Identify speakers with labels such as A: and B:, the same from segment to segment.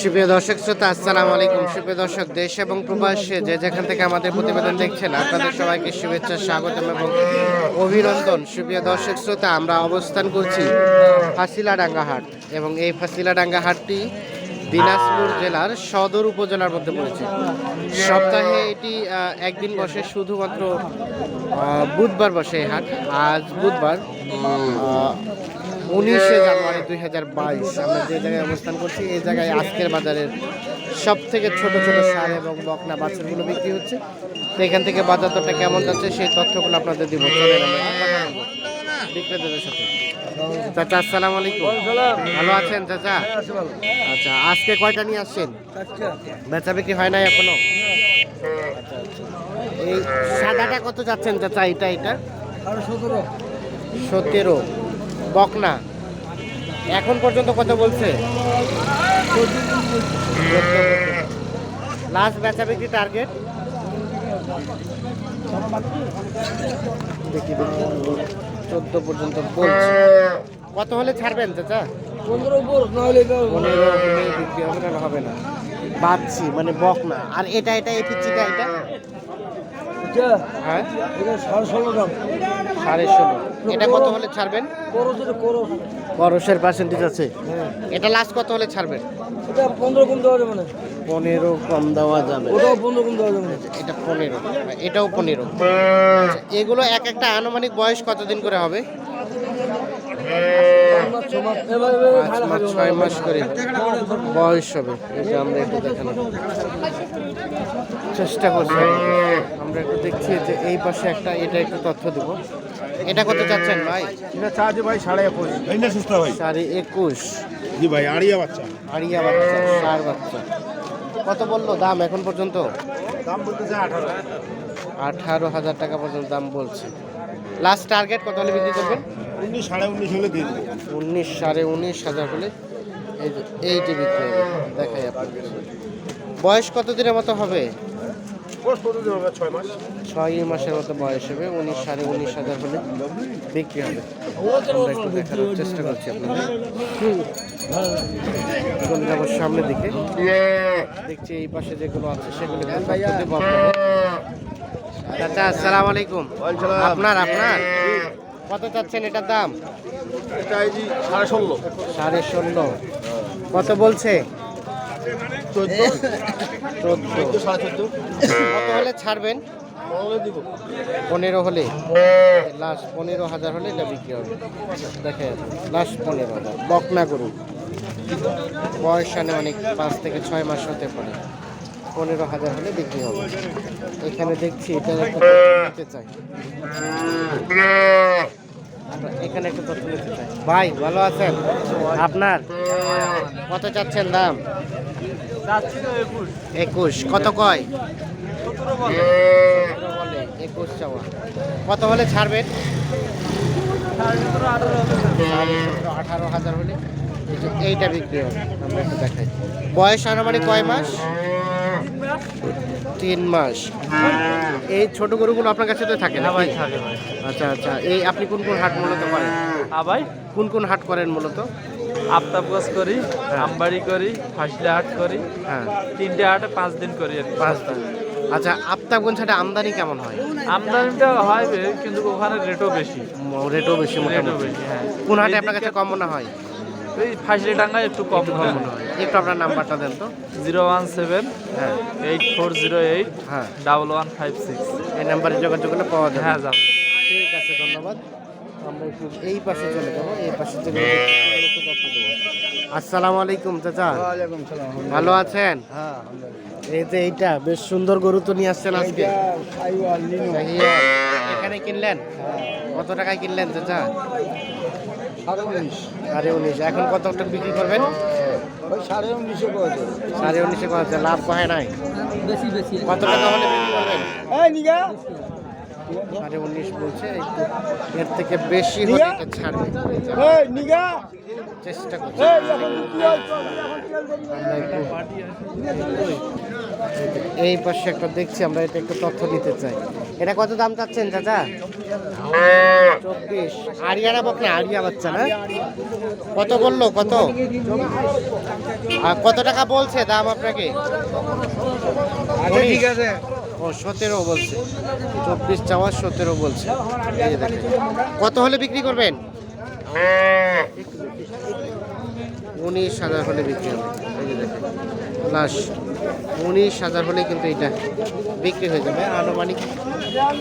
A: সুপ্রিয় দর্শক শ্রোতা, আসসালামু আলাইকুম। সুপ্রিয় দর্শক, দেশ এবং প্রবাসে যে যেখান থেকে আমাদের প্রতিবেদন দেখছেন, আপনাদের সবাইকে শুভেচ্ছা, স্বাগতম এবং অভিনন্দন। সুপ্রিয় দর্শক শ্রোতা, আমরা অবস্থান করছি ফাঁসিলাডাঙ্গা হাট এবং এই ফাঁসিলাডাঙ্গা হাটটি দিনাজপুর জেলার সদর উপজেলার মধ্যে পড়েছে। সপ্তাহে এটি একদিন বসে শুধুমাত্র বুধবার বসে এই হাট। আজ বুধবার উনিশে জানুয়ারি দুই হাজার বাইশ। আমরা যে জায়গায় অবস্থান করছি এই জায়গায় আজকের বাজারের সব থেকে ছোট ছোট সার এবং বকনা বাছুরগুলো বিক্রি হচ্ছে। তো এখান থেকে বাজার দরটা কেমন যাচ্ছে সেই তথ্যগুলো আপনাদের দিব। বিক্রেতাদের সাথে। চাচা আসসালামু আলাইকুম। ভালো আছেন চাচা? আচ্ছা আজকে কয়টা নিয়ে আসছেন? বেচা বিক্রি হয় নাই এখনও? এই সাদাটা কত যাচ্ছেন চাচা এটা এটা সতেরো। বকনা। এখন পর্যন্ত কত বলছে? লাস্ট বেচা বিক্রি টার্গেট দেখি দেখি চোদ্দ পর্যন্ত বলছে। কত হলে ছাড়বেন চাচা?
B: পনেরো উপর নাহলে
A: পনেরো হলে বিক্রি হবে না হবে না। বাচ্ছি মানে বকনা। আর এটা এটা এই পিচ্ছিটা এটা? হ্যাঁ?
B: ষোলো দাম।
A: সাড়ে ষোলো। এটা কত হলে ছাড়বেন?
B: করো
A: করসের পার্সেন্টেজ আছে। এটা লাস্ট কত হলে ছাড়বেন?
B: এটা পনেরো কম দেওয়া যাবে না।
A: পনেরো কম দেওয়া যাবে।
B: ওটাও পনেরো কম দেওয়া যাবে না।
A: এটা পনেরো। এটাও পনেরো। এগুলো এক একটা আনুমানিক বয়স কতদিন করে হবে। ছয় মাস করে বয়স হবে। এটা আমরা একটু দেখানোর চেষ্টা করছি। আমরা একটু দেখছি যে এই পাশে একটা এটা একটু তথ্য দেব। এটা কত চাচ্ছেন ভাই?
C: এটা চার্জ ভাই সাড়ে একুশ। এই না সুস্থ ভাই।
A: সাড়ে একুশ।
C: জি ভাই আড়িয়া বাচ্চা।
A: আড়িয়া বাচ্চা সার বাচ্চা। কত বলল দাম এখন পর্যন্ত?
C: দাম বলতেছে আঠারো।
A: আঠারো হাজার টাকা পর্যন্ত দাম বলছে। লাস্ট টার্গেট কত হলে বিক্রি করবেন?
C: উনিশ সাড়ে উনিশ হলে দিয়ে দেবো।
A: উনিশ সাড়ে উনিশ হাজার হলে এই এইটি বিক্রি হবে। দেখাই আপনাকে বয়স কত দিনের মতো হবে?
C: ছয়
A: মাসের মতো বয়স হবে উনিশ সাড়ে উনিশ হাজার হলে বিক্রি হবে। আমরা একটু দেখানোর চেষ্টা করছি আপনাদের। চলে সামনের দিকে। দেখছি এই পাশে যেগুলো আছে সেগুলো দেবো চাচা আসসালামু আলাইকুম। আপনার আপনার? কত চাচ্ছেন এটার দাম?
C: এটা সাড়ে ষোলো।
A: সাড়ে ষোলো। কত বলছে?
C: চোদ্দ।
A: চোদ্দ কত হলে ছাড়বেন।
C: পনেরো
A: হলে। লাস্ট পনেরো হাজার হলে এটা বিক্রি হবে। দেখে লাস্ট পনেরো হাজার। বকনা করুন। বয়স অনেক, পাঁচ থেকে ছয় মাস হতে পারে। পনেরো হাজার হলে বিক্রি হবে। এখানে দেখছি এটা নিতে চাই। এখানে একটা তথ্য নিতে চাই। ভাই, ভালো আছেন? আপনার? কত চাচ্ছেন দাম? একুশ। কত কয়? একুশ চাওয়া। কত হলে ছাড়বেন আঠারো হাজার হলে এইটা বিক্রি হবে। আমরা একটু দেখাই। বয়স আনুমানিক কয় মাস? তিন মাস। এই ছোট গরুগুলো আপনার কাছে তো থাকে না ভাই আচ্ছা আচ্ছা। এই আপনি কোন কোন হাট মূলত করেন?
D: আবাই
A: কোন কোন হাট করেন মূলত?
D: আফতাব গাছ করি আমবাড়ি করি ফাঁসলে হাট করি
A: হ্যাঁ।
D: তিনটে হাটে পাঁচ দিন করি আর কি।
A: পাঁচ দিন। আচ্ছা আফতাবগঞ্জ হাটে আমদানি কেমন হয়?
D: আমদানিটা হয় বে, কিন্তু ওখানে রেটও বেশি।
A: রেটও বেশি
D: রেটও
A: মোটামুটি।
D: বেশি হ্যাঁ।
A: কোন হাটে আপনার কাছে কম মনে হয়?
D: এই ফাঁসলি ডাঙ্গায় একটু কম হয়।
A: একটু আপনার নাম্বারটা দেন তো।
D: জিরো ওয়ান সেভেন
A: হ্যাঁ।
D: এইট ফোর জিরো এইট
A: হ্যাঁ।
D: Double one five six.
A: এই নাম্বারে যোগাযোগ করলে পাওয়া যাবে।
D: হ্যাঁ যাবে।
A: ঠিক আছে ধন্যবাদ। আমরা একটু এই পাশে চলে যাব এই পাশে চলে যাব। আসসালামু আলাইকুম চাচা। ভালো আছেন?
B: হ্যাঁ
A: এই যে এইটা বেশ সুন্দর গরু তো নিয়ে আসছেন আজকে। এখানে কিনলেন? কত টাকায় কিনলেন চাচা?
B: সাড়ে উনিশ।
A: এখন কত টাকা বিক্রি করবেন?
B: সাড়ে উনিশে
A: সাড়ে উনিশে লাভ হয় নাই? কত টাকা হলে বিক্রি করবেন?
B: এই নিগা।
A: সাড়ে উনিশ বলছে এর থেকে বেশি হলে এটা ছাড়বে।
B: এই
A: চেষ্টা করছি।
B: এই
A: পাশে একটা দেখছি আমরা এটা একটু তথ্য দিতে চাই। এটা কত দাম চাচ্ছেন চাচা? চব্বিশ। আরিয়ানা বকনা আরিয়া বাচ্চা না? কত বলল কত? আর কত টাকা বলছে দাম আপনাকে? ঠিক আছে। ও, সতেরো বলছে। চব্বিশ চাওয়া সতেরো বলছে। কত হলে বিক্রি করবেন? উনিশ হাজার হলে বিক্রি লাস্ট উনিশ হাজার হলে কিন্তু এটা বিক্রি হয়ে যাবে। আনুমানিক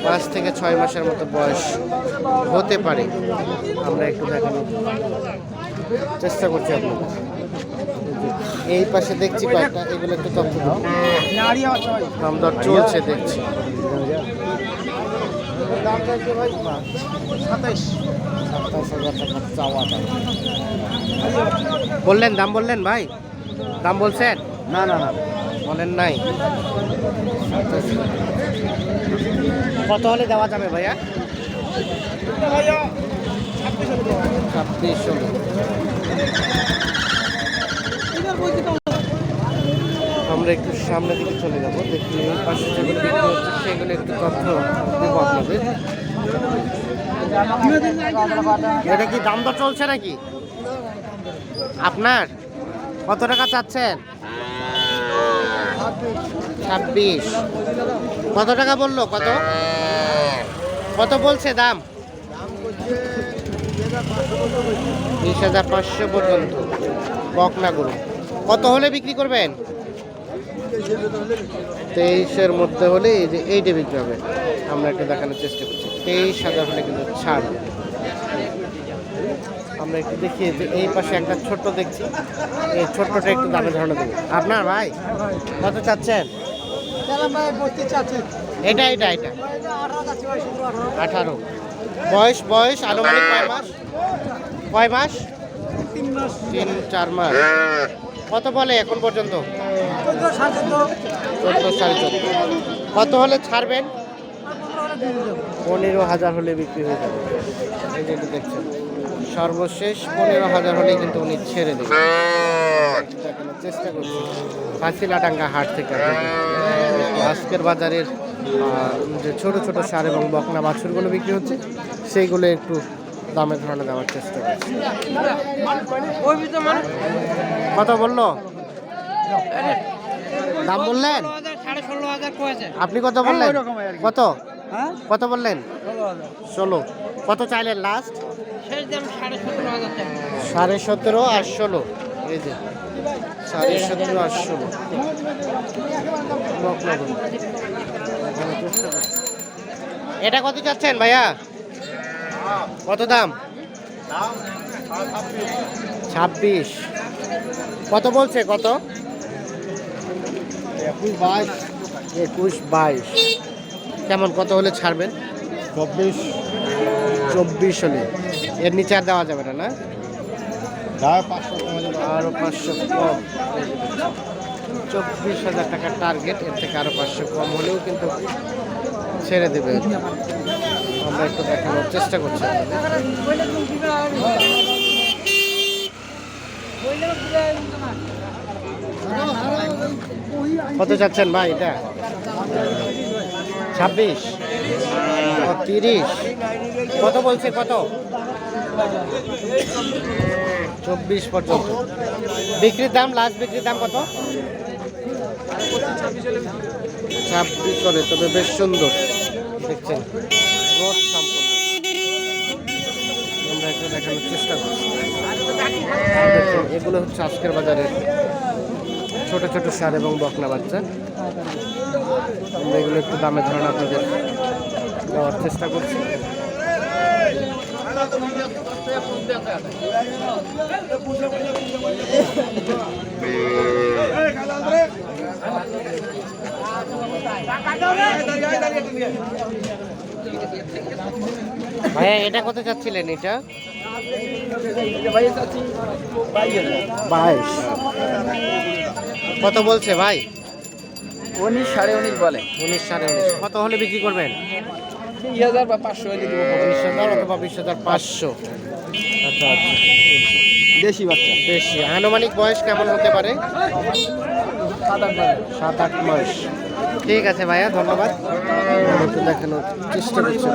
A: পাঁচ থেকে ছয় মাসের মতো বয়স হতে পারে। আমরা একটু দেখানোর চেষ্টা করছি আপনাদের। এই পাশে দেখছি কয়েকটা এগুলো একটু তথ্য দাম দর চলছে দেখছি। সাতাইশ হাজার টাকা চাওয়া দাম বললেন দাম বললেন ভাই? দাম বলছেন?
B: না না না।
A: বলেন নাই। কত হলে দেওয়া যাবে ভাইয়া? ছাব্বিশ আমরা একটু সামনের দিকে চলে যাব, দেখি পাশে যেগুলো বিক্রি হচ্ছে সেগুলো একটু তথ্য দেবো আপনাদের এটা কি দাম দর চলছে নাকি? আপনার? কত টাকা চাচ্ছেন? ছাব্বিশ। কত টাকা বলল? কত? কত বলছে দাম? বিশ হাজার পাঁচশো পর্যন্ত। বকনা গরু। কত হলে বিক্রি করবেন? তেইশের মধ্যে হলে এই যে এইটা বিক্রি হবে। আমরা একটু দেখানোর চেষ্টা করছি। তেইশ হাজার হলে কিন্তু ছাড়। আমরা একটু দেখি যে এই পাশে একটা ছোট্ট দেখছি। এই ছোট্টটা একটু দামে ধারণা দেবো। আপনার ভাই? কত চাচ্ছেন? এটা এটা এটা। আঠারো। বয়স বয়স, আনুমানিক কয় মাস? কয় মাস? তিন চার মাস। কত বলে এখন পর্যন্ত? চোদ্দ সাড়ে চোদ্দ। কত হলে ছাড়বেন? পনেরো হাজার হলে বিক্রি হয়ে যাবে। এই যে দেখছেন সর্বশেষ পনেরো হাজার হলেই কিন্তু উনি ছেড়ে দেবেন। চেষ্টা করছি। ফাঁসিলাডাঙ্গা হাট থেকে আজকের বাজারের যে ছোট ছোট সার এবং বকনা বাছুরগুলো বিক্রি হচ্ছে সেইগুলো একটু দামে ধরনে দেওয়ার চেষ্টা করছি। কত বলল? দাম বললেন? আপনি কত বললেন। কত?
B: হ্যাঁ?
A: কত বললেন?
B: ষোলো
A: কত চাইলেন লাস্ট
B: সাড়ে সতেরো
A: আর ষোলো। এই যে সাড়ে সতেরো আর ষোলো। এটা কত চাচ্ছেন ভাইয়া? কত দাম? ছাব্বিশ। কত বলছে কত? একুশ বাইশ। একুশ বাইশ কেমন কত হলে ছাড়বেন? চব্বিশ। চব্বিশ হলে। এর নিচে আর দেওয়া যাবে না না? আরও পাঁচশো কম। চব্বিশ হাজার টাকার টার্গেট এর থেকে আরও পাঁচশো কম হলেও কিন্তু ছেড়ে দেবে। আমরা একটু দেখানোর চেষ্টা করছি কত চাচ্ছেন ভাই এটা? ছাব্বিশ। তিরিশ। কত বলছে, কত? চব্বিশ পর্যন্ত। বিক্রির দাম লাস্ট বিক্রির দাম কত? ছাব্বিশ করে তবে বেশ সুন্দর। দেখছেন। এগুলো হচ্ছে আজকের বাজারের ছোট ছোট সার এবং বকনা বাচ্চা আমরা এগুলো একটু দামে ধরেন আপনাদের দেওয়ার চেষ্টা করছি ভাইয়া এটা কত চাচ্ছিলেন এটা? বাইশ। কত বলছে ভাই?
B: উনিশ সাড়ে উনিশ বলে।
A: উনিশ সাড়ে উনিশ। কত হলে বিক্রি করবেন?
B: হাজার বা পাঁচশো
A: হাজার অথবা বিশ হাজার পাঁচশো। আচ্ছা আচ্ছা।
B: দেশি বাচ্চা।
A: আনুমানিক বয়স কেমন হতে পারে?
B: সাত আট বাজে
A: সাত আট মাস। ঠিক আছে ভাইয়া ধন্যবাদ। দেখানোর চেষ্টা করছি।